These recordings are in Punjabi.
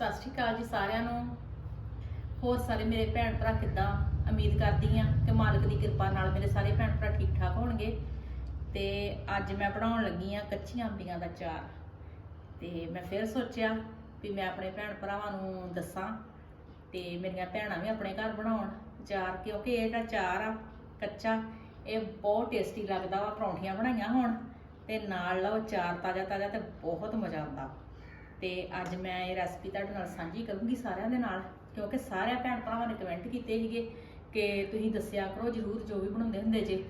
ਸਤਿ ਸ਼੍ਰੀ ਅਕਾਲ ਜੀ ਸਾਰਿਆਂ ਨੂੰ। ਹੋਰ ਸਾਰੇ ਮੇਰੇ ਭੈਣ ਭਰਾ ਕਿੱਦਾਂ? ਉਮੀਦ ਕਰਦੀ ਆ ਕਿ ਮਾਲਕ ਦੀ ਕਿਰਪਾ ਨਾਲ ਮੇਰੇ ਸਾਰੇ ਭੈਣ ਭਰਾ ਠੀਕ ਠਾਕ ਹੋਣਗੇ। ਤੇ ਅੱਜ ਮੈਂ ਬਣਾਉਣ ਲੱਗੀ ਆ ਕੱਚੀਆਂ ਅੰਬੀਆਂ ਦਾ ਚਾਰ। ਤੇ ਮੈਂ ਫਿਰ ਸੋਚਿਆ ਵੀ ਮੈਂ ਆਪਣੇ ਭੈਣ ਭਰਾਵਾਂ ਨੂੰ ਦੱਸਾਂ ਤੇ ਮੇਰੀਆਂ ਭੈਣਾਂ ਵੀ ਆਪਣੇ ਘਰ ਬਣਾਉਣ। ਚਾਰ ਕਿਉਂਕਿ ਇਹ ਜਿਹੜਾ ਚਾਰ ਆ, ਕੱਚਾ, ਇਹ ਬਹੁਤ ਟੇਸਟੀ ਲੱਗਦਾ ਵਾ, ਪਰੌਂਠੀਆਂ ਬਣਾਈਆਂ ਹੋਣ। ਤੇ ਨਾਲ ਲਓ ਚਾਰ ਤਾਜ਼ਾ ਤਾਜ਼ਾ ਤੇ ਬਹੁਤ ਮਜ਼ਾ ਆਉਂਦਾ। ਤੇ ਅੱਜ ਮੈਂ ਇਹ ਰੈਸਪੀ ਤੁਹਾਡੇ ਨਾਲ ਸਾਂਝੀ ਕਰੂੰਗੀ ਸਾਰਿਆਂ ਦੇ ਨਾਲ, ਕਿਉਂਕਿ ਸਾਰਿਆਂ ਭੈਣ ਭਰਾਵਾਂ ਨੇ ਕਮੈਂਟ ਕੀਤੇ ਸੀਗੇ ਕਿ ਤੁਸੀਂ ਦੱਸਿਆ ਕਰੋ ਜਰੂਰ ਜੋ ਵੀ ਬਣਾਉਂਦੇ ਹੁੰਦੇ ਜੇ।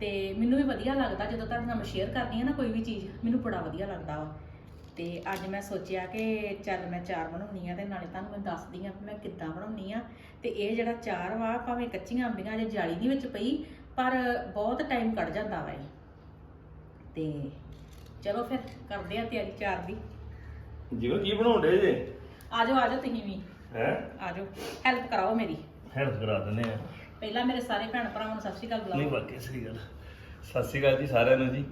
ਤੇ ਮੈਨੂੰ ਵੀ ਵਧੀਆ ਲੱਗਦਾ ਜਦੋਂ ਤੁਹਾਡੇ ਨਾਲ ਮੈਂ ਸ਼ੇਅਰ ਕਰਦੀ ਹਾਂ ਨਾ ਕੋਈ ਵੀ ਚੀਜ਼, ਮੈਨੂੰ ਬੜਾ ਵਧੀਆ ਲੱਗਦਾ ਵਾ। ਤੇ ਅੱਜ ਮੈਂ ਸੋਚਿਆ ਕਿ ਚੱਲ ਮੈਂ ਚਾਰ ਬਣਾਉਣੀ ਆ ਤੇ ਨਾਲੇ ਤੁਹਾਨੂੰ ਮੈਂ ਦੱਸਦੀ ਆ ਮੈਂ ਕਿੱਦਾਂ ਬਣਾਉਣੀ ਆ। ਤੇ ਇਹ ਜਿਹੜਾ ਚਾਰ ਵਾ, ਭਾਵੇਂ ਕੱਚੀਆਂ ਅੰਬੀਆਂ ਜੇ ਜਾਲੀ ਦੀ ਵਿੱਚ ਪਈ, ਪਰ ਬਹੁਤ ਟਾਈਮ ਕੱਢ ਜਾਂਦਾ ਵਾ ਇਹ। ਤੇ ਚਲੋ ਫਿਰ ਕਰਦੇ ਆ ਤਿਆਰੀ ਚਾਰ ਦੀ। ਜਿਵੇਂ ਕੀ ਬਣਾਉਂਦੇ ਜੇ? ਆਜੋ ਆਜੋ ਤੁਸੀਂ ਵੀ। ਹੈ? ਆਜੋ ਹੈਲਪ ਕਰਾਓ ਮੇਰੀ। ਹੈਲਪ ਕਰਾ ਦਿੰਦੇ ਆ। ਪਹਿਲਾਂ ਮੇਰੇ ਸਾਰੇ ਭੈਣ ਭਰਾਵਾਂ ਨੂੰ ਸਤਿ ਸ਼੍ਰੀ ਅਕਾਲ ਨਹੀਂ ਬੁਲਾਓ। ਬਾਕੀ ਸਹੀ ਗੱਲ। ਸਤਿ ਸ਼੍ਰੀ ਅਕਾਲ ਜੀ ਸਾਰਿਆਂ ਨੂੰ ਜੀ।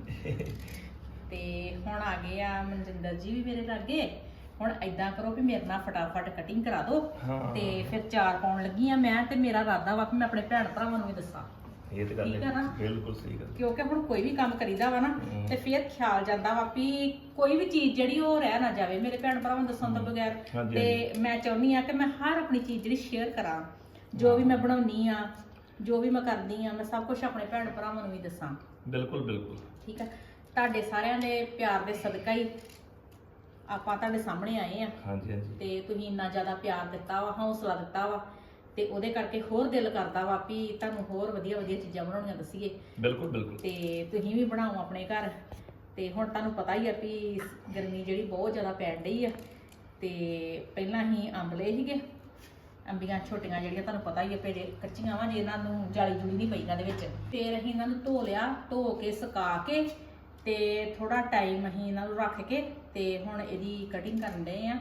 ਤੇ ਹੁਣ ਆ ਗਏ ਆ ਮਨਜਿੰਦਰ ਜੀ ਵੀ ਮੇਰੇ ਲਾਗੇ। ਹੁਣ ਐਦਾਂ ਕਰੋ ਵੀ ਮੇਰੇ ਨਾਲ ਫਟਾਫਟ ਕਟਿੰਗ ਕਰਾ ਦਿਓ। ਹਾਂ। ਤੇ ਫਿਰ ਚਾਰ ਪਾਉਣ ਲੱਗੀ ਆ ਮੈਂ ਤੇ ਮੇਰਾ ਇਰਾਦਾ ਵਾ ਕਿ ਮੈਂ ਆਪਣੇ ਭੈਣ ਭਰਾਵਾਂ ਨੂੰ ਵੀ ਦੱਸਾਂ। ਇਹ ਤੇ ਗੱਲ ਠੀਕ ਹੈ ਆ ਨਾ? ਬਿਲਕੁਲ ਸਹੀ ਗੱਲ। ਕਿਉਂਕਿ ਹੁਣ ਕੋਈ ਵੀ ਕੰਮ ਕਰੀਦਾ ਵਾ ਨਾ ਹਮ। ਤੇ ਫਿਰ ਖਿਆਲ ਜਾਂਦਾ ਵਾ ਵੀ ਕੋਈ ਵੀ ਚੀਜ਼ ਜਿਹੜੀ ਉਹ ਰਹਿ ਨਾ ਜਾਵੇ। ਮੇਰੇ ਭੈਣ ਭਰਾਵਾਂ ਨੂੰ ਦੱਸਣ ਤੋਂ ਬਗੈਰ ਹਾਂਜੀ, ਤੇ ਮੈਂ ਚਾਹੁੰਦੀ ਆ ਕਿ ਮੈਂ ਹਰ ਆਪਣੀ ਚੀਜ਼ ਜਿਹੜੀ ਸ਼ੇਅਰ ਕਰਾਂ। ਜੋ ਵੀ ਮੈਂ ਬਣਾਉਣੀ ਆ ਜੋ ਵੀ ਮੈਂ ਕਰਦੀ ਆ ਮੈਂ ਸਭ ਕੁਝ ਆਪਣੇ ਭੈਣ ਭਰਾਵਾਂ ਨੂੰ ਵੀ ਦੱਸਾਂ। ਬਿਲਕੁਲ ਬਿਲਕੁਲ। ਠੀਕ ਆ? ਤੁਹਾਡੇ ਸਾਰਿਆਂ ਦੇ ਪਿਆਰ ਦੇ ਸਦਕਾ ਹੀ ਆਪਾਂ ਤੁਹਾਡੇ ਸਾਹਮਣੇ ਆਏ ਆ। ਹਾਂਜੀ ਹਾਂਜੀ। ਤੇ ਤੁਸੀਂ ਇੰਨਾ ਜ਼ਿਆਦਾ ਪਿਆਰ ਦਿੱਤਾ ਵਾ ਹੌਸਲਾ ਦਿੱਤਾ ਵਾ। ਤੇ ਉਹਦੇ ਕਰਕੇ ਹੋਰ ਦਿਲ ਕਰਦਾ ਵਾ ਵੀ ਤੁਹਾਨੂੰ ਹੋਰ ਵਧੀਆ ਵਧੀਆ ਚੀਜ਼ਾਂ ਬਣਾਉਣੀਆਂ ਦੱਸੀਏ। ਬਿਲਕੁਲ ਬਿਲਕੁਲ। ਤੇ ਤੁਸੀਂ ਵੀ ਬਣਾਓ ਆਪਣੇ ਘਰ। ਤੇ ਹੁਣ ਤੁਹਾਨੂੰ ਪਤਾ ਹੀ ਆ ਵੀ ਗਰਮੀ ਜਿਹੜੀ ਬਹੁਤ ਜ਼ਿਆਦਾ ਪੈਣ ਡਈ ਆ। ਤੇ ਪਹਿਲਾਂ ਹੀ ਅੰਬ ਲਏ ਸੀਗੇ। ਅੰਬੀਆਂ ਛੋਟੀਆਂ ਜਿਹੜੀਆਂ ਤੁਹਾਨੂੰ ਪਤਾ ਹੀ ਆ ਪੇੜੇ ਕੱਚੀਆਂ ਵਾ ਜੇ ਇਹਨਾਂ ਨੂੰ ਜਾਲੀ ਜੁਲੀ ਨਹੀਂ ਪਈ ਇਹਨਾਂ ਦੇ ਵਿੱਚ। ਫਿਰ ਅਸੀਂ ਇਹਨਾਂ ਨੂੰ ਧੋ ਲਿਆ ਧੋ ਕੇ ਸੁਕਾ ਕੇ ਤੇ ਥੋੜਾ ਟਾਈਮ ਅਸੀਂ ਇਹਨਾਂ ਨੂੰ ਰੱਖ ਕੇ ਤੇ ਹੁਣ ਇਹਦੀ ਕਟਿੰਗ ਕਰਨ ਡਏ ਆ।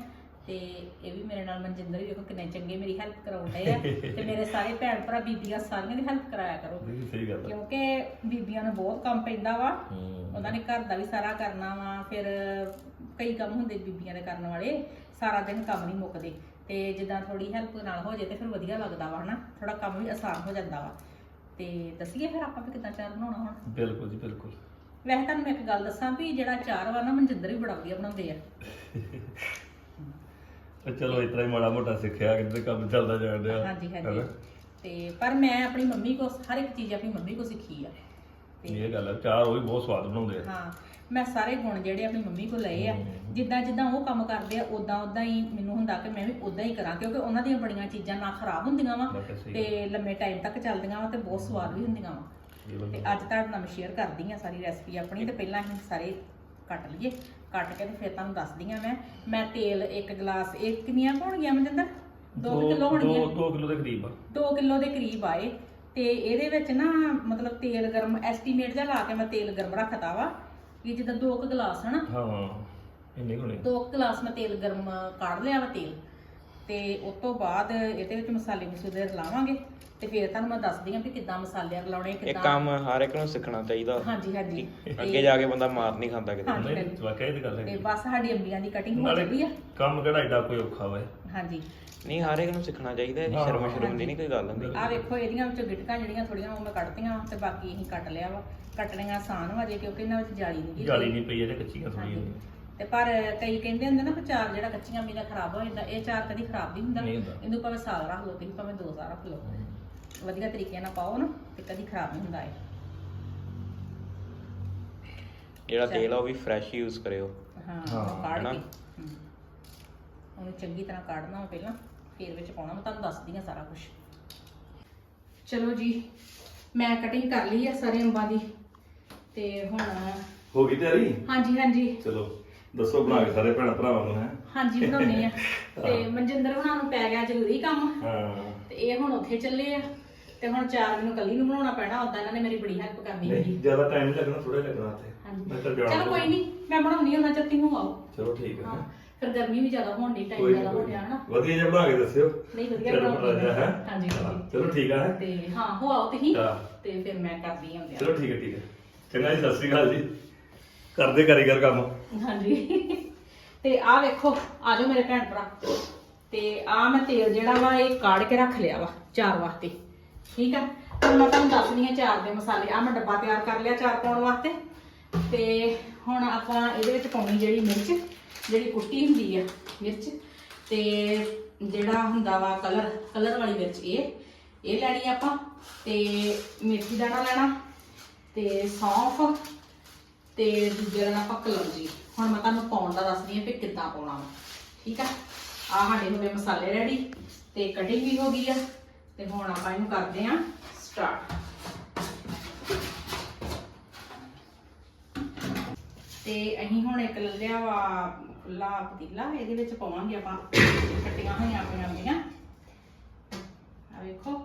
ਤੇ ਇਹ ਵੀ ਮੇਰੇ ਨਾਲ ਮਨਜਿੰਦਰ ਵੀ ਵੇਖੋ ਕਿੰਨੇ ਚੰਗੇ ਮੇਰੀ ਹੈਲਪ ਕਰਾਉਂਦੇ ਆ ਤੇ ਮੇਰੇ ਸਾਰੇ ਭੈਣ ਭਰਾ ਬੀਬੀਆਂ ਸਾਰੀਆਂ ਦੀ ਹੈਲਪ ਕਰਾਇਆ ਕਰੋ। ਸਹੀ ਗੱਲ ਕਿਉਂਕਿ ਬੀਬੀਆਂ ਨੂੰ ਬਹੁਤ ਕੰਮ ਪੈਂਦਾ ਵਾ। ਹੂੰ। ਉਹਨਾਂ ਨੇ ਘਰ ਦਾ ਵੀ ਸਾਰਾ ਕਰਨਾ ਵਾ ਫਿਰ ਕਈ ਕੰਮ ਹੁੰਦੇ ਬੀਬੀਆਂ ਦੇ ਕਰਨ ਵਾਲੇ ਸਾਰਾ ਦਿਨ ਕੰਮ ਨਹੀਂ ਮੁੱਕਦੇ। ਤੇ ਜਿੱਦਾਂ ਥੋੜੀ ਹੈਲਪ ਨਾਲ ਹੋ ਜੇ ਤੇ ਫਿਰ ਵਧੀਆ ਲੱਗਦਾ ਵਾ ਹਨਾ ਥੋੜਾ ਕੰਮ ਵੀ ਆਸਾਨ ਹੋ ਜਾਂਦਾ ਵਾ। ਤੇ ਦੱਸੀਏ ਫਿਰ ਆਪਾਂ ਵੀ ਕਿੱਦਾਂ ਚਾਰ ਬਣਾਉਣਾ ਹੁਣ? ਬਿਲਕੁਲ ਜੀ ਬਿਲਕੁਲ। ਵੈਸੇ ਤੁਹਾਨੂੰ ਮੈਂ ਇੱਕ ਗੱਲ ਦੱਸਾਂ ਵੀ ਜਿਹੜਾ ਚਾਰ ਵਾ ਨਾ ਮਨਜਿੰਦਰ ਵੀ ਬੜਾ ਵਧੀਆ ਬਣਾਉਂਦੇ ਆ। ਤੇ ਚਲੋ ਇਤਨਾ ਹੀ ਮਾੜਾ ਮੋਟਾ ਸਿੱਖਿਆ ਕਿਤੇ ਕੰਮ ਚੱਲਦਾ ਜਾਣ ਡਿਆ। ਹਾਂਜੀ ਹਾਂਜੀ। ਹੈਨਾ? ਤੇ ਪਰ ਮੈਂ ਆਪਣੀ ਮੰਮੀ ਕੋ ਹਰ ਇੱਕ ਚੀਜ਼ ਆਪਣੀ ਮੰਮੀ ਕੋ ਸਿੱਖੀ ਆ। ਇਹ ਗੱਲ ਹੈ ਚਾਰ ਉਹ ਵੀ ਬਹੁਤ ਸਵਾਦ ਬਣਾਉਂਦੇ ਆ। ਹਾਂ ਮੈਂ ਸਾਰੇ ਗੁਣ ਜਿਹੜੇ ਆਪਣੀ ਮੰਮੀ ਕੋਲ ਲਏ ਆ ਜਿੱਦਾਂ ਜਿੱਦਾਂ ਉਹ ਕੰਮ ਕਰਦੇ ਆ ਉਦਾਂ ਉਦਾਂ ਹੀ ਮੈਨੂੰ ਹੁੰਦਾ ਕਿ ਮੈਂ ਵੀ ਉਦਾਂ ਹੀ ਕਰਾਂ ਕਿਉਂਕਿ ਉਹਨਾਂ ਦੀਆਂ ਬਣੀਆਂ ਚੀਜ਼ਾਂ ਨਾ ਖਰਾਬ ਹੁੰਦੀਆਂ ਵਾ ਬਾਕੀ ਸਹੀ ਤੇ ਲੰਮੇ ਟਾਈਮ ਤੱਕ ਚੱਲਦੀਆਂ ਵਾ ਤੇ ਬਹੁਤ ਸਵਾਦ ਵੀ ਹੁੰਦੀਆਂ ਵਾ। ਇਹ ਤੇ ਅੱਜ ਤੁਹਾਡੇ ਨਾਲ ਮੈਂ ਸ਼ੇਅਰ ਕਰਦੀ ਆ ਸਾਰੀ ਰੈਸਪੀ ਆਪਣੀ ਤੇ ਪਹਿਲਾਂ ਅਸੀਂ ਸਾਰੇ ਕੱਟ ਲਈਏ। ਕੱਟ ਕੇ ਤੇ ਫਿਰ ਤੁਹਾਨੂੰ ਦੱਸਦੀ ਆ ਮੈਂ। ਮੈਂ ਤੇਲ ਇੱਕ ਗਲਾਸ ਇਹ ਕਿੰਨੀਆਂ ਹੋਣਗੀਆਂ ਮਨਜਿੰਦਰ 2 ਕਿਲੋ ਹੋਣਗੀਆਂ? 2 ਕਿਲੋ ਦੇ ਕਰੀਬ ਆ। 2 ਕਿਲੋ ਦੇ ਕਰੀਬ ਆਏ ਤੇ ਇਹਦੇ ਵਿੱਚ ਨਾ ਮਤਲਬ ਤੇਲ ਗਰਮ ਐਸਟੀਮੇਟ ਜਿਹਾ ਲਾ ਕੇ ਮੈਂ ਤੇਲ ਗਰਮ ਰੱਖਤਾ ਵਾ ਕਿ ਜਿੱਦਾਂ 2 ਕੁ ਗਲਾਸ ਹਨਾ? ਹਾਂ ਇੰਨੇ ਹੋਣੇ। ਦੋ ਕੁ ਗਲਾਸ ਮੈਂ ਤੇਲ ਗਰਮ ਕੱਢ ਲਿਆ ਵਾ ਤੇਲ। ਤੇ ਉਸ ਤੋਂ ਬਾਅਦ ਇਹਦੇ ਵਿੱਚ ਮਸਾਲੇ ਮਸੂਲੇ ਰਲਾਵਾਂਗੇ ਤੇ ਫਿਰ ਤੁਹਾਨੂੰ ਮੈਂ ਦੱਸਦੀ ਹਾਂ ਵੀ ਕਿੱਦਾਂ ਮਸਾਲੇ ਰਲਾਉਣੇ ਇਹ ਕਿੱਦਾਂ ਕੰਮ ਹਰ ਇੱਕ ਨੂੰ ਸਿੱਖਣਾ ਚਾਹੀਦਾ। ਹਾਂਜੀ ਹਾਂਜੀ। ਅੱਗੇ ਜਾ ਕੇ ਬੰਦਾ ਮਾਰ ਨਹੀਂ ਖਾਂਦਾ ਕਿਤੇ। ਹਾਂਜੀ, ਨਹੀਂ। ਵਾਕਿਆ ਇਹ ਤਾਂ ਗੱਲ ਤੇ ਹੈ ਬਸ ਸਾਡੀ ਅੰਬੀਆਂ ਦੀ ਕਟਿੰਗ ਹੋ ਜਾਂਦੀ ਆ। ਕੰਮ ਕਿਹੜਾ ਏਡਾ ਕੋਈ ਔਖਾ ਵਾ। ਇਹ? ਹਾਂਜੀ। ਨਹੀਂ ਹਰ ਇੱਕ ਨੂੰ ਸਿੱਖਣਾ ਚਾਹੀਦਾ ਇਹ 'ਚ ਸ਼ਰਮ ਸ਼ਰਮ ਦੀ ਨਹੀਂ ਕੋਈ ਗੱਲ ਹੁੰਦੀ। ਆ ਵੇਖੋ ਇਹਦੀਆਂ ਵਿੱਚੋਂ ਗਿਟਕਾਂ ਜਿਹੜੀਆਂ ਥੋੜੀਆਂ ਉਹ ਮੈਂ ਕੱਢਤੀਆਂ ਤੇ ਬਾਕੀ ਅਸੀਂ ਕੱਟ ਲਿਆ ਵਾ। ਕੱਟਣੀਆਂ ਆਸਾਨ ਵਾ ਜੇ ਕਿਉਂਕਿ ਇਹਨਾਂ ਵਿੱਚ ਜਾਲੀ ਨਹੀਂ ਜਾਲੀ ਨਹੀਂ ਪਈ ਇਹਦੇ ਕੱਚੀਆਂ ਥੋੜੀਆਂ ਹਾਂਜੀ। ਤੇ ਪਰ ਕਈ ਕਹਿੰਦੇ ਹੁੰਦੇ ਨਾ ਵੀ ਚਾਰ ਜਿਹੜਾ ਕੱਚੀਆਂ ਅੰਬੀਆਂ ਖਰਾਬ ਹੋ ਜਾਂਦਾ ਇਹ ਚਾਰ ਕਦੀ ਖਰਾਬ ਨਹੀਂ ਹੁੰਦਾ। ਨਹੀਂ ਹੁੰਦਾ। ਇਹਨੂੰ ਭਾਵੇਂ ਸਾਲ ਰੱਖ ਲਓ ਤੁਸੀਂ ਭਾਵੇਂ ਦੋ ਸਾਲ ਰੱਖ ਲਓ। ਵਧੀਆ ਤਰੀਕੇ ਨਾਲ ਪਾਓ ਨਾ ਤੇ ਕਦੀ ਖਰਾਬ ਨਹੀਂ ਹੁੰਦਾ ਇਹ। ਜਿਹੜਾ ਤੇਲ ਆ ਉਹ ਵੀ ਫਰੈਸ਼ ਯੂਜ਼ ਕਰਿਓ। ਹਾਂ ਹਾਂ, ਉਹਨੂੰ ਕਾੜ ਹਨਾ? ਕੇ ਹਮ। ਉਹਨੂੰ ਚੰਗੀ ਤਰ੍ਹਾਂ ਕਾੜਨਾ ਵਾ ਪਹਿਲਾਂ ਫੇਰ ਵਿੱਚ ਪਾਉਣਾ ਮੈਂ ਤੁਹਾਨੂੰ ਦੱਸਦੀ ਹਾਂ ਸਾਰਾ ਕੁਝ ਚਲੋ ਜੀ ਮੈਂ ਕਟਿੰਗ ਕਰ ਲਈ ਆ ਸਾਰੇ ਅੰਬਾਂ ਦੀ। ਤੇ ਹੁਣ ਹੋ ਗਈ ਤਿਆਰੀ? ਹਾਂਜੀ ਹਾਂਜੀ। ਚਲੋ। ਦੱਸੋ ਬਣਾ ਕੇ ਸਾਰੇ ਭੈਣ ਭਰਾਵਾਂ ਨੂੰ ਹੈ? ਹਾਂਜੀ ਬਣਾਉਣੀ ਆ। ਤੇ ਮਨਜਿੰਦਰ ਹੁਣਾਂ ਨੂੰ ਪੈ ਗਿਆ ਜ਼ਰੂਰੀ ਕੰਮ। ਹਾਂ। ਤੇ ਇਹ ਹੁਣ ਉੱਥੇ ਚੱਲੇ ਆ। ਤੇ ਹੁਣ ਚਾਰ ਮੈਨੂੰ ਕੱਲੀ ਨੂੰ ਬਣਾਉਣਾ ਪੈਣਾ ਉਦਾਂ ਇਹਨਾਂ ਨੇ ਮੇਰੀ ਬੜੀ ਹੈਲਪ ਕਰਨੀ ਨਹੀਂ ਜ਼ਿਆਦਾ ਟਾਈਮ ਨਹੀਂ ਲੱਗਣਾ ਥੋੜਾ ਲੱਗਣਾ ਇੱਥੇ ਹਾਂਜੀ। ਮੈਂ ਤਾਂ ਜਾਣਾ ਚਲੋ ਕੋਈ ਨਹੀਂ ਮੈਂ ਬਣਾਉਣੀ ਉਹਨਾਂ ਚੱਤੀ ਨੂੰ ਆਓ। ਚਲੋ ਠੀਕ ਹੈ ਹਾਂ? ਫਿਰ ਗਰਮੀ ਵੀ ਜ਼ਿਆਦਾ ਹੋਣ ਦੀ ਟਾਈਮ ਕੋਈ ਜ਼ਿਆਦਾ ਹੋ ਕੋਈ ਗਿਆ ਨੀ। ਹਨਾ? ਵਧੀਆ ਜਿਹਾ ਬਣਾ ਕੇ ਦੱਸਿਓ। ਨਹੀਂ ਵਧੀਆ ਚਲੋ ਬਣਾਉਂਦੀ ਬਣਾਇਆ ਹੈ? ਹਾਂਜੀ ਹਾਂਜੀ। ਚਲੋ ਠੀਕ ਆ ਤੇ ਹਾਂ ਹੋ ਆਓ ਤੁਸੀਂ। ਹਾਂ। ਤੇ ਫਿਰ ਮੈਂ ਕਰਦੀ ਹਾਂ ਚਲੋ ਠੀਕ ਹੈ ਠੀਕ ਹੈ ਚੰਗਾ ਜੀ ਸਤਿ ਸ੍ਰੀ ਅਕਾਲ ਜੀ। ਕਰਦੇ ਕਾਰੀਗਰ ਕੰਮ। ਹਾਂਜੀ। ਤੇ ਆਹ ਵੇਖੋ, ਆ ਜਾਓ ਮੇਰੇ ਭੈਣ ਭਰਾ। ਤੇ ਆ ਮੈਂ ਤੇਲ ਜਿਹੜਾ ਵਾ, ਇਹ ਕਾੜ ਕੇ ਰੱਖ ਲਿਆ ਵਾ ਚਾਰ ਵਾਸਤੇ। ਠੀਕ ਆ? ਹੁਣ ਮੈਂ ਤੁਹਾਨੂੰ ਦੱਸਦੀ ਆ ਚਾਰ ਦੇ ਮਸਾਲੇ। ਆ ਮੈਂ ਡੱਬਾ ਤਿਆਰ ਕਰ ਲਿਆ ਚਾਰ ਪਾਉਣ ਵਾਸਤੇ। ਤੇ ਹੁਣ ਆਪਾਂ ਇਹਦੇ ਵਿੱਚ ਪਾਉਣੀ ਜਿਹੜੀ ਮਿਰਚ, ਜਿਹੜੀ ਕੁੱਟੀ ਹੁੰਦੀ ਆ, ਮਿਰਚ। ਤੇ ਜਿਹੜਾ ਹੁੰਦਾ ਵਾ ਕਲਰ ਕਲਰ ਵਾਲੀ ਮਿਰਚ ਇਹ। ਇਹ ਲੈਣੀ ਆਪਾਂ। ਤੇ ਮੇਥੀ ਦਾਣਾ ਲੈਣਾ। ਤੇ ਸੌਂਫ ਤੇ ਦੂਜੇ ਲੈਣਾ ਆਪਾਂ ਕਲੌਂਜੀ ਹੁਣ ਮੈਂ ਤੁਹਾਨੂੰ ਪਾਉਣ ਦਾ ਦੱਸਦੀ ਹਾਂ ਕਿ ਕਿੱਦਾਂ ਪਾਉਣਾ ਵਾ। ਠੀਕ ਆ? ਆ ਸਾਡੇ ਹੋ ਗਏ ਮਸਾਲੇ ਰੈਡੀ ਤੇ ਕਟਿੰਗ ਵੀ ਹੋ ਗਈ ਆ। ਤੇ ਹੁਣ ਆਪਾਂ ਇਹਨੂੰ ਕਰਦੇ ਆ ਸਟਾਰਟ ਤੇ ਅਸੀਂ ਹੁਣ ਇੱਕ ਲਿਆ ਵਾ ਖੁੱਲਾ ਪਤੀਲਾ, ਇਹਦੇ ਵਿੱਚ ਪਾਵਾਂਗੇ ਆਪਾਂ। ਕੱਟੀਆਂ ਹੋਈਆਂ ਆਪਣੀਆਂ ਅੰਬੀਆਂ ਆ ਵੇਖੋ।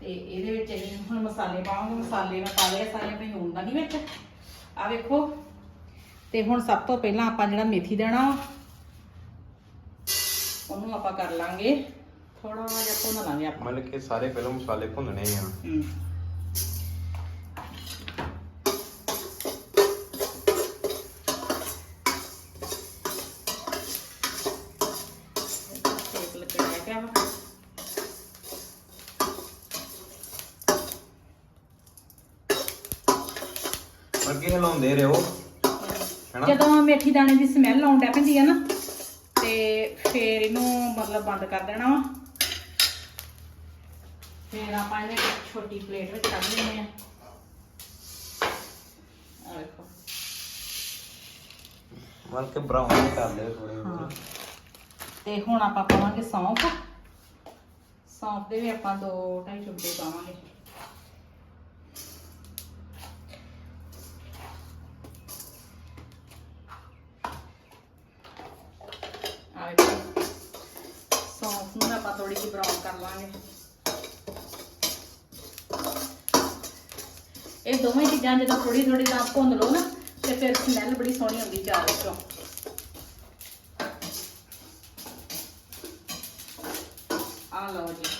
ਤੇ ਇਹਦੇ ਵਿੱਚ ਅਸੀਂ ਹੁਣ ਮਸਾਲੇ ਪਾਵਾਂਗੇ। ਮਸਾਲੇ ਮੈਂ ਪਾ ਲਏ ਸਾਰੇ ਆਪਣੇ ਨੂਨ ਦਾ ਨਹੀਂ ਵਿੱਚ। ਆ ਵੇਖੋ। ਤੇ ਹੁਣ ਸਭ ਤੋਂ ਪਹਿਲਾਂ ਆਪਾਂ ਜਿਹੜਾ ਮੇਥੀ ਦੇਣਾ ਉਹਨੂੰ ਆਪਾਂ ਕਰ ਲਾਂਗੇ। ਥੋੜਾ ਜਿਹਾ ਭੁੰਨ ਲਾਂਗੇ ਆਪਾਂ। ਮਤਲਬ ਕਿ ਸਾਰੇ ਪਹਿਲਾਂ ਮਸਾਲੇ ਭੁੰਨਣੇ ਆ। ਹਮ। ਸੇਕ ਲੱਗਣ ਲੱਗ ਗਿਆ ਵਾ ਅੱਗੇ ਹਿਲਾਉਂਦੇ ਰਹੋ। ਹੈਨਾ? ਜਦੋਂ ਮੇਥੀ ਦਾਣੇ ਦੀ ਸਮੈਲ ਆਉਣ ਲੱਗ ਪੈਂਦੀ ਆ ਨਾ ਤੇ ਫੇਰ ਇਹਨੂੰ ਮਤਲਬ ਬੰਦ ਕਰ ਦੇਣਾ ਵਾ। ਫੇਰ ਆਪਾਂ ਇਹਨੇ ਇੱਕ ਛੋਟੀ ਪਲੇਟ ਵਿੱਚ ਕੱਢ ਲੈਣੇ ਆ। ਆ ਵੇਖੋ। ਮਤਲਬ ਕਿ ਬਰਾਊਨ ਕਰ ਲਿਓ ਥੋੜੇ ਹਾਂ। ਤੇ ਹੁਣ ਆਪਾਂ ਪਾਵਾਂਗੇ ਸੌਂਫ। ਸੌਂਫ ਦੇ ਵੀ ਆਪਾਂ ਦੋ ਢਾਈ ਚਮਚੇ ਪਾਵਾਂਗੇ ਆ ਵੇਖੋ ਸੌਂਫ ਨੂੰ ਆਪਾਂ ਥੋੜੀ ਜਿਹੀ ਬਰਾਊਨ ਕਰ ਲਾਂਗੇ ਇਹ ਦੋਵੇਂ ਚੀਜ਼ਾਂ ਜਦੋਂ ਥੋੜੀ ਥੋੜੀ ਤਾਂ ਭੁੰਨ ਲਓ ਨਾ ਤੇ ਫਿਰ ਸਮੈਲ ਬੜੀ ਸੋਹਣੀ ਆਉਂਦੀ ਚਾਰ ਵਿੱਚੋਂ। ਆ ਲਓ ਜੀ।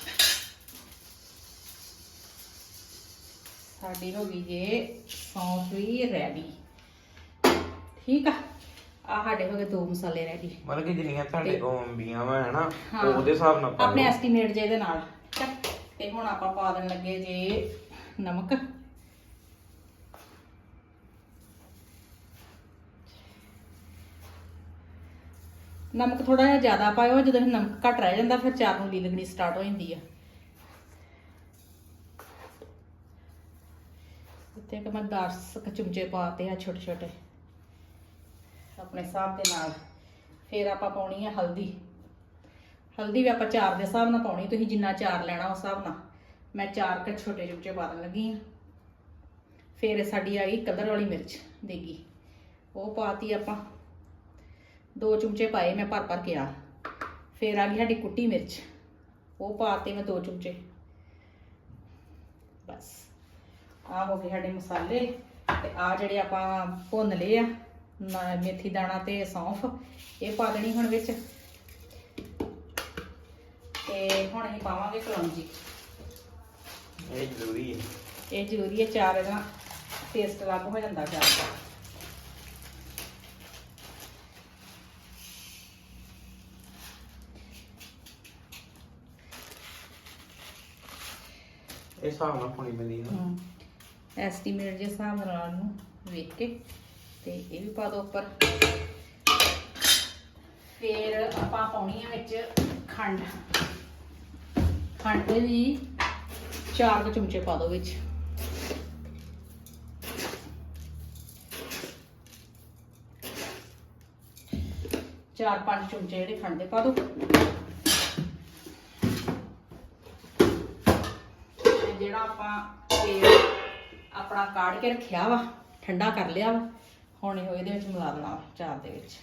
ਸਾਡੀ ਹੋ ਗਈ ਜੇ ਸੌਂਫ ਵੀ ਰੈਡੀ। ਠੀਕ ਆ? ਆ ਸਾਡੇ ਹੋ ਗਏ ਦੋ ਮਸਾਲੇ ਰੈਡੀ। ਮਤਲਬ ਕਿ ਜਿੰਨੀਆਂ ਤੁਹਾਡੇ ਕੋਲ ਅੰਬੀਆਂ ਵਾ ਹੈਨਾ ਹਾਂ। ਉਹਦੇ ਹਿਸਾਬ ਨਾਲ ਪਾ ਆਪਣੇ ਲਓ। ਐਸਟੀਮੇਟ ਜੇ ਇਹਦੇ ਨਾਲ। ਠੀਕ ਆ ਤੇ ਹੁਣ ਆਪਾਂ ਪਾ ਦੇਣ ਲੱਗੇ ਜੇ ਨਮਕ। ਨਮਕ ਥੋੜਾ ਜਿਹਾ ਜ਼ਿਆਦਾ ਪਾਇਓ, ਜਦੋਂ ਨਮਕ ਘੱਟ ਰਹਿ ਜਾਂਦਾ, ਫਿਰ ਚਾਰ ਨੂੰ ਲੀ ਲੱਗਣੀ ਸਟਾਰਟ ਹੋ ਜਾਂਦੀ ਆ। ਇੱਥੇ ਕਿ ਮੈਂ 10 ਕੁ ਚਮਚੇ ਪਾਤੇ ਆ ਛੋਟੇ ਛੋਟੇ। ਆਪਣੇ ਹਿਸਾਬ ਦੇ ਨਾਲ। ਫਿਰ ਆਪਾਂ ਪਾਉਣੀ ਆ ਹਲਦੀ। ਹਲਦੀ ਵੀ ਆਪਾਂ ਚਾਰ ਦੇ ਹਿਸਾਬ ਨਾਲ ਪਾਉਣੀ, ਤੁਸੀਂ ਜਿੰਨਾ ਚਾਰ ਲੈਣਾ ਉਸ ਹਿਸਾਬ ਨਾਲ। ਮੈਂ ਚਾਰ ਕ ਛੋਟੇ ਚਮਚੇ ਪਾ ਲੱਗੀ ਆ। ਫਿਰ ਸਾਡੀ ਆ ਗਈ ਕਲਰ ਵਾਲੀ ਮਿਰਚ, ਦੇਗੀ। ਉਹ ਪਾਤੀ ਆਪਾਂ। ਦੋ ਚਮਚੇ ਪਾਏ ਮੈਂ ਭਰ ਭਰ ਕੇ ਆ। ਫਿਰ ਆ ਗਈ ਸਾਡੀ ਕੁੱਟੀ ਮਿਰਚ। ਉਹ ਪਾਤੇ ਮੈਂ ਦੋ ਚਮਚੇ। ਬਸ। ਆ ਹੋ ਗਏ ਸਾਡੇ ਮਸਾਲੇ ਤੇ ਆ ਜਿਹੜੇ ਆਪਾਂ ਭੁੰਨ ਲਏ ਆ ਮੇਥੀ ਦਾਣਾ ਤੇ ਸੌਂਫ ਇਹ ਪਾ ਦੇਣੀ ਹੁਣ ਵਿੱਚ। ਤੇ ਹੁਣ ਅਸੀਂ ਪਾਵਾਂਗੇ ਕਲੌਂਜੀ ਇਹ ਜ਼ਰੂਰੀ ਹੈ। ਇਹ ਜ਼ਰੂਰੀ ਹੈ ਚਾਰ ਇਹਦਾ ਟੇਸਟ ਅਲੱਗ ਹੋ ਜਾਂਦਾ ਚਾਰ ਦਾ। ਇਹ ਹਿਸਾਬ ਨਾਲ ਪਾਉਣੀ ਪੈਂਦੀ ਹੈ ਨਾ। ਐਸਟੀਮੇਟ ਦੇ ਹਿਸਾਬ ਨਾਲ ਨੂੰ ਵੇਖ ਕੇ, ਤੇ ਇਹ ਵੀ ਪਾ ਦੋ ਉੱਪਰ। ਫਿਰ ਆਪਾਂ ਪਾਉਣੀ ਆ ਵਿੱਚ ਖੰਡ। ਖੰਡ ਵੀ ਚਾਰ ਕੁ ਚਮਚੇ ਪਾ ਦੋ ਵਿੱਚ। ਚਾਰ ਪੰਜ ਚਮਚੇ ਜਿਹੜੇ ਖੰਡ ਦੇ ਪਾ ਦੋ ਤੇ ਜਿਹੜਾ ਆਪਾਂ ਤੇਲ ਆਪਣਾ ਕਾੜ ਕੇ ਰੱਖਿਆ ਵਾ ਠੰਡਾ ਕਰ ਲਿਆ ਵਾ। ਹੁਣ ਇਹੋ ਇਹਦੇ ਵਿੱਚ ਮਿਲਾ ਦੇਣਾ ਚਾਰ ਦੇ ਵਿੱਚ।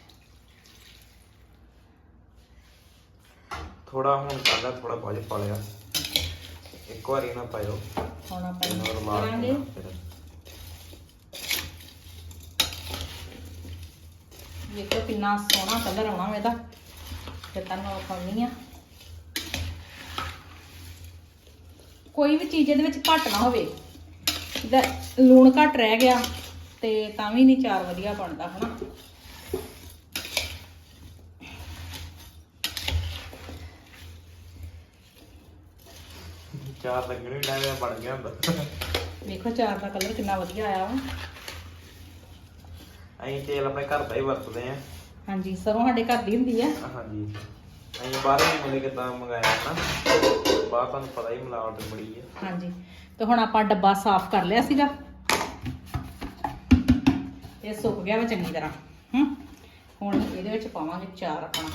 ਥੋੜਾ ਹੁਣ ਕਾਲਾ ਥੋੜਾ 'ਚ ਪਾ ਲਿਆ। ਇੱਕ ਵਾਰੀ ਨਾ ਪਾਇਓ। ਹੁਣ ਆਪਾਂ ਇਹਨੂੰ ਕਰਾਂਗੇ। ਵੇਖੋ ਕਿੰਨਾ ਸੋਹਣਾ ਕਲਰ ਆਉਣਾ ਇਹਦਾ। ਤੇ ਤੁਹਾਨੂੰ ਵਿਖਾਉਣੀ ਆ। ਕੋਈ ਵੀ ਚੀਜ਼ ਇਹਦੇ ਵਿੱਚ ਘੱਟ ਨਾ ਹੋਵੇ। ਲੂਣ ਘੱਟ ਰਹਿ ਗਿਆ ਤੇ ਤਾਂ ਵੀ ਨਹੀਂ ਚਾਰ ਵਧੀਆ ਬਣਦਾ ਹਨਾ? ਚਾਰ ਲੱਗਣੇ ਡਾਇਆ ਬਣ ਗਿਆ ਹੁੰਦਾ ਵੇਖੋ ਚਾਰ ਦਾ ਕਲਰ ਕਿੰਨਾ ਵਧੀਆ ਆਇਆ ਵਾ। ਅਸੀਂ ਤੇਲ ਆਪਣੇ ਘਰ ਦਾ ਹੀ ਵਰਤਦੇ ਆ ਹਾਂਜੀ ਸਰੋਂ ਸਾਡੇ ਘਰ ਦੀ ਹੁੰਦੀ ਆ। ਹਾਂਜੀ। ਅਸੀਂ ਬਾਹਰੋਂ ਮੰਗਾਇਆ ਨਾ ਬਾਹਰ ਤੁਹਾਨੂੰ ਪਤਾ ਹੀ ਮਿਲਾਵਟ ਬੜੀ ਹੈ ਹਾਂਜੀ। ਤੇ ਹੁਣ ਆਪਾਂ ਡੱਬਾ ਸਾਫ਼ ਕਰ ਲਿਆ ਸੀਗਾ। ਇਹ ਸੁੱਕ ਗਿਆ ਵਾ ਚੰਗੀ ਤਰ੍ਹਾਂ। ਹੂੰ। ਹੁਣ ਇਹਦੇ ਵਿੱਚ ਪਾਵਾਂਗੇ ਚਾਰ ਆਪਣਾ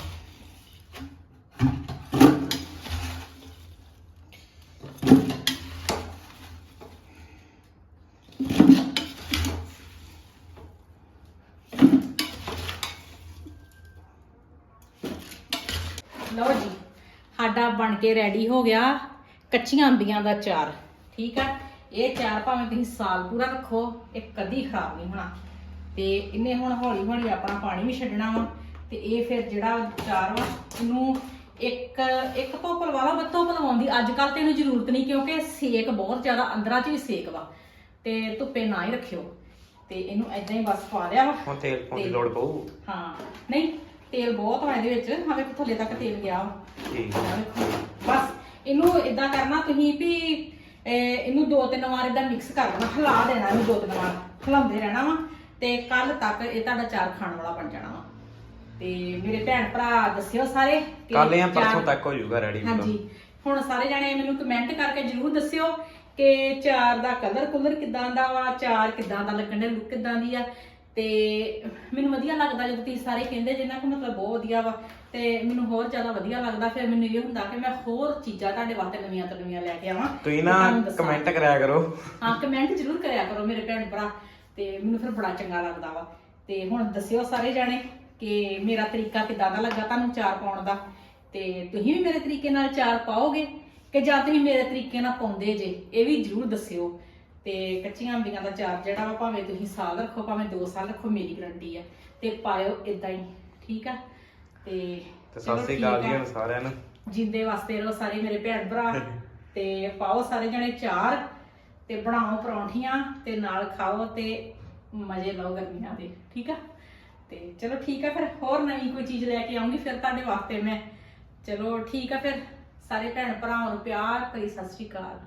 ਲਓ ਜੀ। ਸਾਡਾ ਬਣ ਕੇ ਰੈਡੀ ਹੋ ਗਿਆ ਕੱਚੀਆਂ ਅੰਬੀਆਂ ਦਾ ਚਾਰ। ਠੀਕ ਆ? ਇਹ ਚਾਰ ਭਾਵੇਂ ਤੁਸੀਂ ਸਾਲ ਪੂਰਾ ਰੱਖੋ ਇਹ ਕਦੀ ਖਰਾਬ ਨਹੀਂ ਹੋਣਾ। ਤੇ ਇਹਨੇ ਹੁਣ ਹੌਲੀ ਹੌਲੀ ਆਪਣਾ ਪਾਣੀ ਵੀ ਛੱਡਣਾ ਵਾ। ਤੇ ਇਹ ਫਿਰ ਜਿਹੜਾ ਚਾਰ ਵਾ ਇਹਨੂੰ ਇੱਕ ਇੱਕ ਧੁੱਪ ਲਵਾ ਬੱਤੋਂ ਲਵਾਉਣ ਦੀ ਅੱਜ ਕੱਲ ਤੇ ਇਹਨੂੰ ਜ਼ਰੂਰਤ ਨਹੀਂ ਕਿਉਂਕਿ ਸੇਕ ਬਹੁਤ ਜ਼ਿਆਦਾ ਅੰਦਰਾਂ 'ਚ ਵੀ ਸੇਕ ਵਾ। ਤੇ ਧੁੱਪੇ ਨਾ ਹੀ ਰੱਖਿਓ। ਤੇ ਇਹਨੂੰ ਐਦਾਂ ਹੀ ਬਸ ਪਾ ਲਿਆ ਵਾ। ਹੁਣ ਤੇਲ ਪਾਉਣ ਦੀ। ਲੋੜ ਪਊ। ਹਾਂ। ਨਹੀਂ ਤੇਲ ਬਹੁਤ ਵਾ ਇਹਦੇ ਵਿੱਚ ਹਵੇ ਥੱਲੇ ਤੱਕ ਤੇਲ ਗਿਆ। ਵਾ ਠੀਕ। ਆਹ ਵੇਖੋ। ਬਸ ਇਹਨੂੰ ਇਦਾਂ ਕਰਨਾ ਤੁਸੀਂ ਵੀ ਅਹ, ਇਹਨੂੰ ਦੋ ਤਿੰਨ ਵਾਰ ਇਦਾਂ ਮਿਕਸ ਕਰ ਦੇਣਾ ਹਿਲਾ ਦੇਣਾ ਇਹਨੂੰ ਦੋ ਤਿੰਨ ਵਾਰ ਹਿਲਾਉਂਦੇ ਰਹਿਣਾ ਵਾ। ਤੇ ਕੱਲ ਤੱਕ ਇਹ ਤੁਹਾਡਾ ਚਾਰ ਖਾਣ ਵਾਲਾ ਬਣ ਜਾਣਾ ਵਾ। ਤੇ ਮੇਰੇ ਭੈਣ ਭਰਾ ਦੱਸਿਓ ਸਾਰੇ ਕਿ ਕੱਲ ਜਾਂ ਪਰਸੋਂ ਤੱਕ ਹੋ ਜਾਊਗਾ ਰੈਡੀ ਹਾਂਜੀ। ਹੁਣ ਸਾਰੇ ਜਾਣੇ ਮੈਨੂੰ ਕਮੈਂਟ ਕਰਕੇ ਜਰੂਰ ਦੱਸਿਓ ਕਿ ਚਾਰ ਦਾ ਕਲਰ ਕੁਲਰ ਕਿਦਾਂ ਦਾ ਵਾ ਚਾਰ ਕਿਦਾਂ ਦਾ ਲੱਗਣ ਦਾ ਲੁੱਕ ਕਿਦਾਂ ਦੀ ਆ। ਤੇ ਮੈਨੂੰ ਵਧੀਆ ਲੱਗਦਾ ਜਦੋਂ ਤੁਸੀਂ ਸਾਰੇ ਕਹਿੰਦੇ ਜਿੰਨਾ ਕਿ ਮਤਲਬ ਬਹੁਤ ਵਧੀਆ ਵਾ ਤੇ ਮੈਨੂੰ ਹੋਰ ਜ਼ਿਆਦਾ ਵਧੀਆ ਲੱਗਦਾ। ਫਿਰ ਮੈਨੂੰ ਇਹ ਹੁੰਦਾ ਕਿ ਮੈਂ ਹੋਰ ਚੀਜ਼ਾਂ ਤੁਹਾਡੇ ਵਾਸਤੇ ਨਵੀਆਂ ਤੋਂ ਨਵੀਆਂ ਲੈ ਕੇ ਆਵਾਂ। ਤੁਸੀਂ ਨਾ ਤੁਹਾਨੂੰ ਦੱਸਾਂ। ਕਮੈਂਟ ਕਰਿਆ ਕਰੋ। ਹਾਂ ਕਮੈਂਟ ਜ਼ਰੂਰ ਕਰਿਆ ਕਰੋ ਮੇਰੇ ਭੈਣ ਭਰਾ ਤੇ ਮੈਨੂੰ ਫਿਰ ਬੜਾ ਚੰਗਾ ਲੱਗਦਾ ਵਾ। ਤੇ ਹੁਣ ਦੱਸਿਓ ਸਾਰੇ ਜਾਣੇ ਕਿ ਮੇਰਾ ਤਰੀਕਾ ਕਿਦਾਂ ਦਾ ਲੱਗਾ ਤੁਹਾਨੂੰ ਚਾਰ ਪਾਉਣ ਦਾ। ਤੇ ਤੁਸੀਂ ਵੀ ਮੇਰੇ ਤਰੀਕੇ ਨਾਲ ਚਾਰ ਪਾਓਗੇ ਕਿ ਜਾਂ ਤੁਸੀਂ ਮੇਰੇ ਤਰੀਕੇ ਨਾਲ ਪਾਉਂਦੇ ਜੇ ਇਹ ਵੀ ਜ਼ਰੂਰ ਦੱਸਿਓ। ਤੇ ਕੱਚੀਆਂ ਅੰਬੀਆਂ ਦਾ ਚਾਰ ਜਿਹੜਾ ਵਾ ਭਾਵੇਂ ਤੁਸੀਂ ਸਾਲ ਰੱਖੋ ਭਾਵੇਂ 2 ਸਾਲ ਰੱਖੋ ਮੇਰੀ ਗਰੰਟੀ ਆ। ਤੇ ਪਾਇਓ ਇਦਾਂ ਹੀ ਠੀਕ ਆ? ਤੇ ਤੇ ਚਲੋ ਸਤਿ ਸ੍ਰੀ ਠੀਕ ਅਕਾਲ ਜੀ ਆ। ਹੁਣ ਸਾਰਿਆਂ ਨੂੰ। ਜਿੰਦੇ ਵਾਸਤੇ ਰਹੋ ਸਾਰੇ ਮੇਰੇ ਭੈਣ ਭਰਾ ਤੇ ਪਾਓ ਸਾਰੇ ਜਣੇ ਚਾਰ ਤੇ ਬਣਾਓ ਪਰੌਂਠੀਆਂ ਤੇ ਨਾਲ ਖਾਓ ਤੇ ਮਜ਼ੇ ਲਓ ਗਰਮੀਆਂ ਦੇ ਠੀਕ ਆ? ਤੇ ਚਲੋ ਠੀਕ ਆ ਫਿਰ ਹੋਰ ਨਵੀਂ ਕੋਈ ਚੀਜ਼ ਲੈ ਕੇ ਆਉਂਗੀ ਫਿਰ ਤੁਹਾਡੇ ਵਾਸਤੇ ਮੈਂ। ਚਲੋ ਠੀਕ ਆ ਫਿਰ ਸਾਰੇ ਭੈਣ ਭਰਾਵਾਂ ਨੂੰ ਪਿਆਰ ਭਰੀ ਸਤਿ ਸ਼੍ਰੀ ਅਕਾਲ।